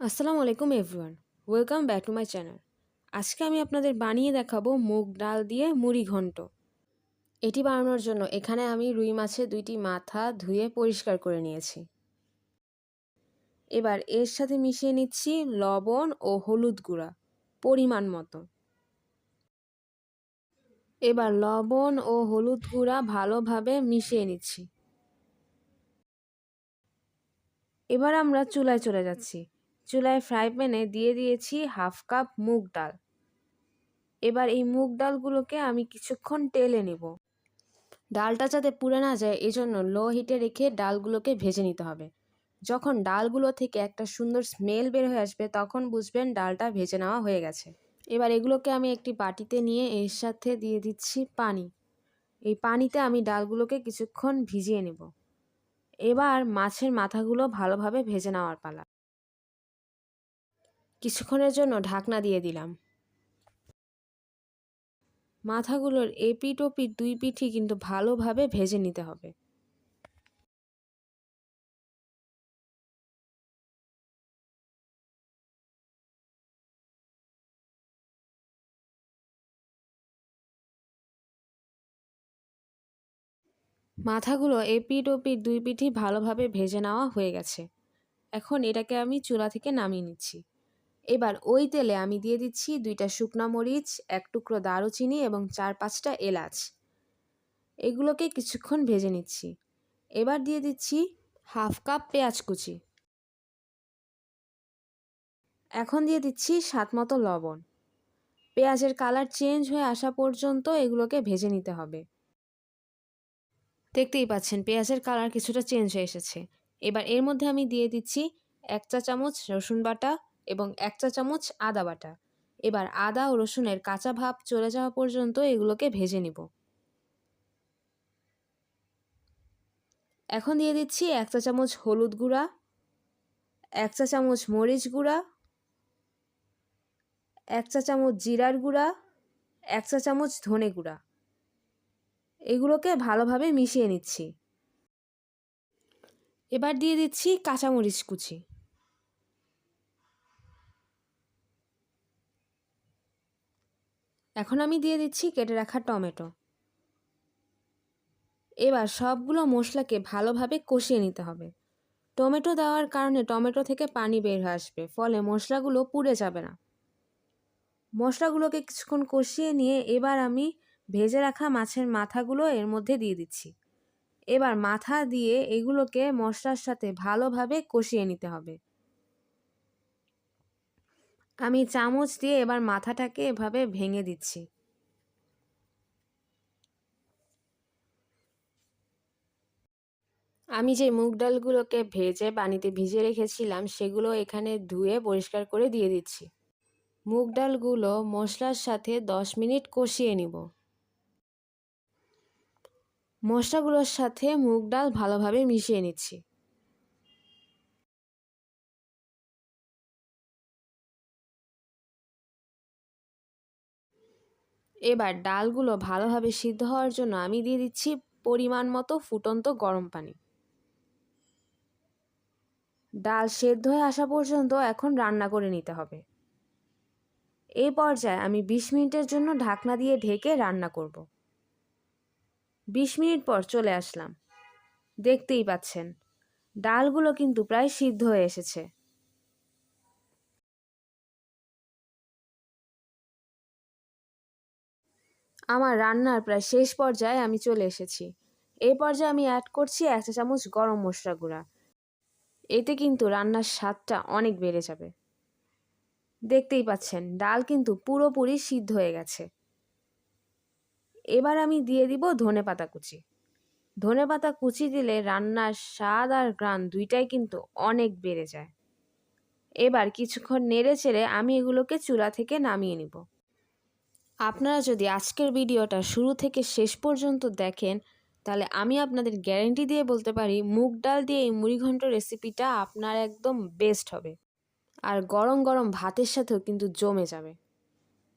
আসসালামু আলাইকুম everyone, welcome back to my channel. আজকে আমি আপনাদের বানিয়ে দেখাবো মুগ ডাল দিয়ে মুড়ি ঘন্ট। এটি বানানোর জন্য এখানে আমি রুই মাছের দুইটি মাথা ধুয়ে পরিষ্কার করে নিয়েছি। এবার এর সাথে মিশিয়ে নিচ্ছি লবণ ও হলুদ গুঁড়া, পরিমাণ মতো। এবার লবণ ও হলুদ গুঁড়া ভালোভাবে মিশিয়ে নিচ্ছি। এবার আমরা চুলায় চলে যাচ্ছি। চুলায় ফ্রাই প্যানে দিয়ে দিয়েছি হাফ কাপ মুগ ডাল। এবার এই মুগ ডালগুলোকে আমি কিছুক্ষণ টেলে নেব। ডালটা যাতে পুড়ে না যায় এই জন্য লো হিটে রেখে ডালগুলোকে ভেজে নিতে হবে। যখন ডালগুলো থেকে একটা সুন্দর স্মেল বের হয়ে আসবে, তখন বুঝবেন ডালটা ভেজে নেওয়া হয়ে গেছে। এবার এগুলোকে আমি একটি বাটিতে নিয়ে এর সাথে দিয়ে দিচ্ছি পানি। এই পানিতে আমি ডালগুলোকে কিছুক্ষণ ভিজিয়ে নেব। এবার মাছের মাথাগুলো ভালোভাবে ভেজে নেওয়ার পালা। কিছুক্ষণের জন্য ঢাকনা দিয়ে দিলাম। মাথাগুলোর এপিট ওপিট দুই পিঠি কিন্তু ভালোভাবে ভেজে নিতে হবে। মাথাগুলো এপিট ওপিট দুই পিঠি ভালোভাবে ভেজে নেওয়া হয়ে গেছে। এখন এটাকে আমি চুলা থেকে নামিয়ে নিচ্ছি। এবার ওই তেলে আমি দিয়ে দিচ্ছি দুইটা শুকনো মরিচ, এক টুকরো দারুচিনি এবং চার পাঁচটা এলাচ। এগুলোকে কিছুক্ষণ ভেজে নিচ্ছি। এবার দিয়ে দিচ্ছি হাফ কাপ পেঁয়াজ কুচি। এখন দিয়ে দিচ্ছি স্বাদ মতো লবণ। পেঁয়াজের কালার চেঞ্জ হয়ে আসা পর্যন্ত এগুলোকে ভেজে নিতে হবে। দেখতেই পাচ্ছেন পেঁয়াজের কালার কিছুটা চেঞ্জ হয়ে এসেছে। এবার এর মধ্যে আমি দিয়ে দিচ্ছি এক চা চামচ রসুন বাটা এবং এক চা চামচ আদা বাটা। এবার আদা ও রসুনের কাঁচা ভাব চলে যাওয়া পর্যন্ত এগুলোকে ভেজে নিব। এখন দিয়ে দিচ্ছি এক চা চামচ হলুদ গুঁড়া, এক চা চামচ মরিচ গুঁড়া, এক চা চামচ জিরার গুঁড়া, এক চা চামচ ধনে গুঁড়া। এগুলোকে ভালোভাবে মিশিয়ে নিচ্ছি। এবার দিয়ে দিচ্ছি কাঁচামরিচ কুচি। এখন আমি দিয়ে দিচ্ছি কেটে রাখা টমেটো। এবার সবগুলো মশলাকে ভালোভাবে কষিয়ে নিতে হবে। টমেটো দেওয়ার কারণে টমেটো থেকে পানি বের হয়ে আসবে, ফলে মশলাগুলো পুড়ে যাবে না। মশলাগুলোকে কিছুক্ষণ কষিয়ে নিয়ে এবার আমি ভেজে রাখা মাছের মাথাগুলো এর মধ্যে দিয়ে দিচ্ছি। এবার মাথা দিয়ে এগুলোকে মশলার সাথে ভালোভাবে কষিয়ে নিতে হবে। আমি চামচ দিয়ে এবার মাথাটাকে এভাবে ভেঙে দিচ্ছি। আমি যে মুগ ডালগুলোকে ভেজে পানিতে ভিজে রেখেছিলাম, সেগুলো এখানে ধুয়ে পরিষ্কার করে দিয়ে দিচ্ছি। মুগ ডালগুলো মশলার সাথে দশ মিনিট কষিয়ে নিব। মশলাগুলোর সাথে মুগ ডাল ভালোভাবে মিশিয়ে নিচ্ছি। এবার ডালগুলো ভালোভাবে সিদ্ধ হওয়ার জন্য আমি দিয়ে দিচ্ছি পরিমাণ মতো ফুটন্ত গরম পানি। ডাল সেদ্ধ হয়ে আসা পর্যন্ত এখন রান্না করে নিতে হবে। এই পর্যায়ে আমি বিশ মিনিটের জন্য ঢাকনা দিয়ে ঢেকে রান্না করব। বিশ মিনিট পর চলে আসলাম। দেখতেই পাচ্ছেন, ডালগুলো কিন্তু প্রায় সিদ্ধ হয়ে এসেছে। আমার রান্নার প্রায় শেষ পর্যায়ে আমি চলে এসেছি। এই পর্যায়ে আমি অ্যাড করছি এক চা চামচ গরম মশলা গুঁড়া। এতে কিন্তু রান্নার স্বাদটা অনেক বেড়ে যাবে। দেখতেই পাচ্ছেন, ডাল কিন্তু পুরোপুরি সিদ্ধ হয়ে গেছে। এবার আমি দিয়ে দিব ধনে পাতা কুচি। ধনে পাতা কুচি দিলে রান্নার স্বাদ আর গ্রান দুইটাই কিন্তু অনেক বেড়ে যায়। এবার কিছুক্ষণ নেড়ে চেড়ে আমি এগুলোকে চুলা থেকে নামিয়ে নিব। আপনারা যদি আজকের ভিডিওটা শুরু থেকে শেষ পর্যন্ত দেখেন, তাহলে আমি আপনাদের গ্যারেন্টি দিয়ে বলতে পারি, মুগ ডাল দিয়ে এই মুড়িঘণ্ট রেসিপিটা আপনার একদম বেস্ট হবে। আর গরম গরম ভাতের সাথেও কিন্তু জমে যাবে।